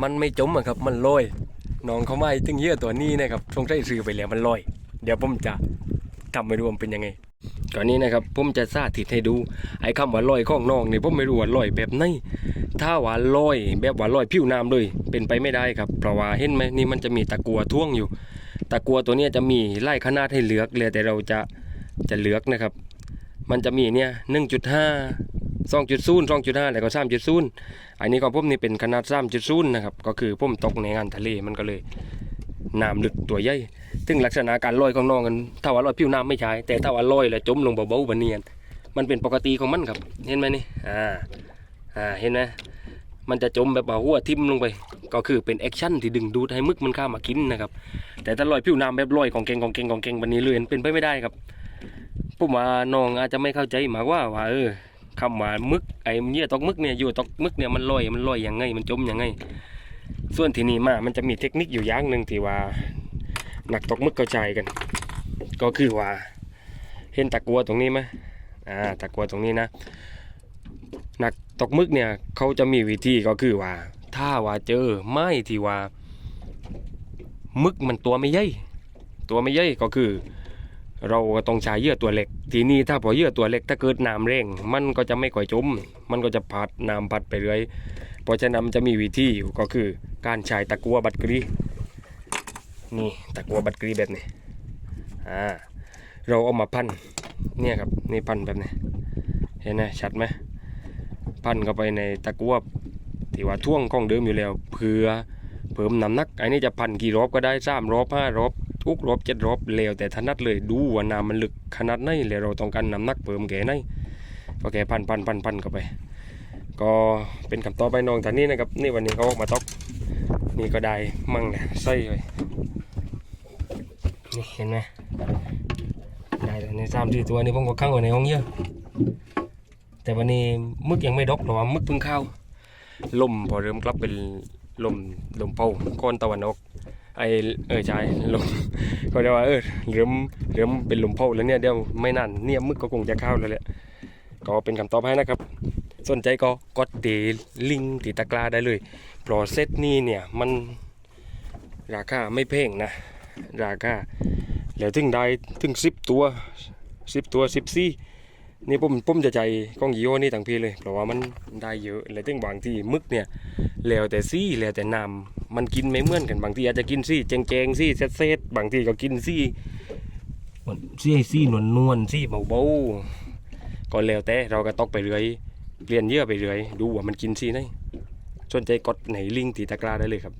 มันไม่จมอะครับ มันลอยน้องเขาไม่ตึงเยื่อตัวนี้นะครับทงได้ซื้อไปแล้วมันลอย เดี๋ยวผมจะทำให้ดูว่ามันเป็นยังไงก่อนนี้นะครับผมจะสาธิตให้ดู ไอ้คำว่าลอยข้องน้องนี่ผมไม่รู้ว่าลอยแบบไหนถ้าว่าลอยแบบว่าลอยผิวน้ำเลยเป็นไปไม่ได้ครับเพราะว่าเห็นไหมนี่มันจะมีตะกัวท่วงอยู่ ตะกัวตัวนี้จะมีไล่ขนาดให้เลือกเลยแต่เราจะจะเลือกนะครับ มันจะมีเนี่ยหนึ่งจุดห้า สองจุดศูนย์สองจุดห้าแล้วก็สามจุดศูนย์อันนี้ของผมนี่เป็นขนาดสามจุดศูนย์นะครับ ก็คือผมตกในงานทะเลมันก็เลยน้ำลึกตัวใหญ่ซึ่งลักษณะการลอยของน้องกันถ้าว่าลอยผิวน้ำไม่ใช่ แต่ถ้าว่าลอยแล้วจมลงเบาๆบันเนียน มันเป็นปกติของมันครับ เห็นไหมนี่ อ่า อ่า เห็นไหมมันจะจมแบบว่าหัวทิ่มลงไป ก็คือเป็นแอคชั่นที่ดึงดูดให้มึกมันข้ามากินนะครับ แต่ถ้าลอยผิวน้ำแบบลอยของเก่งของเก่งของเก่งวันนี้เลยเป็นไปไม่ได้ครับผมว่าน้องอาจจะไม่เข้าใจหมากว่าว่าเออ คำว่ามึกไอ้เนี่ยตกมึกเนี่ยอยู่ตอกมึกเนี่ยมันลอยมันลอยยังไง มันจมยังไง ส่วนที่นี่มามันจะมีเทคนิคอยู่อย่างหนึ่งที่ว่านักตกมึกเข้าใจกัน ก็คือว่า เห็นตะกัวตรงนี้ไหมอ่าตะกัวตรงนี้นะนักตกมึกเนี่ยเขาจะมีวิธีก็คือว่า ถ้าว่าเจอไม้ที่ว่า มึกมันตัวไม่ใหญ่ตัวไม่ใหญ่ก็คือ เราก็ต้องใช้เยื่อตัวเล็ก ทีนี้ถ้าพอเยื่อตัวเล็กถ้าเกิดน้ำแรงมันก็จะไม่ก่อยจม มันก็จะพัดน้ำพัดไปเรื่อยเพราะฉะนั้นจะมีวิธีอยู่ก็คือการใช้ตะกัวบัดกรีนี่ตะกัวบัดกรีแบบนี้อ่าเราเอามาพันเนี่ยครับนี่พันแบบนี้เห็นไหมชัดไหมพันเข้าไปในตะกัวที่ว่าท่วงของเดิมอยู่แล้วเพื่อเพิ่มน้ำหนักอันนี้จะพันกี่รอบก็ได้สามรอบห้ารอบ ทุกรอบเจ็ดรอบแล้วแต่ถนัดเลยดูว่าน้ำมันลึกขนาดไหนแล้วเราต้องการน้ำหนักเพิ่มแค่ไหนก็แค่พันพันพันพันเข้าไป ก็เป็นคำตอบไปน้องท่านนี้นะครับ นี่วันนี้เขาออกมาตอกนี่ก็ได้มั่งเนี่ยใส่ไปนี่เห็นไหมได้แล้วในสามสี่ตัวนี่ผมก็ข้างไว้ในห้องเยอะแต่วันนี้มึกยังไม่ดกเพราะว่ามึกเพิ่งเข้าลมพอเริ่มกลับเป็นลมลมเป่าก้อนตะวันออก ไอเออใช่ลมก็เรียกว่าเออเริ่มเริ่มเป็นลมเป่าแล้วเนี่ยเดี๋ยวไม่นานเนี่ยมึกก็คงจะเข้าแล้วแหละก็เป็นคำตอบให้นะครับ สนใจก็กดตีลิงตีตะกร้าได้เลยเพรเซตนี้เนี่ยมันราคาไม่แพงนะ ราคาแล้วถึงได้ถึงสิบตัวสิบตัวสิบสี่นี่ผมผมจะใจกล้องยี่ห้อนี้ต่างพี่เลย เพราะว่ามันได้เยอะแล้วถึงบางที่มึกเนี่ยแล้วแต่ซี่แล้วแต่น้ำ มันกินไม่เหมือนกันบางทีอาจจะกินซี่แจงๆซี่เซตๆบางทีก็กินซี่ซี่ซี่นวลนวลๆซี่เบาๆก็แล้วแต่เราก็ตอกไปเรื่อยเปลี่ยนเยื่อไปเรื่อยดูว่ามันกินซี่ไหนสนใจกดไหนลิงก์ตีตะกร้าได้เลยครับ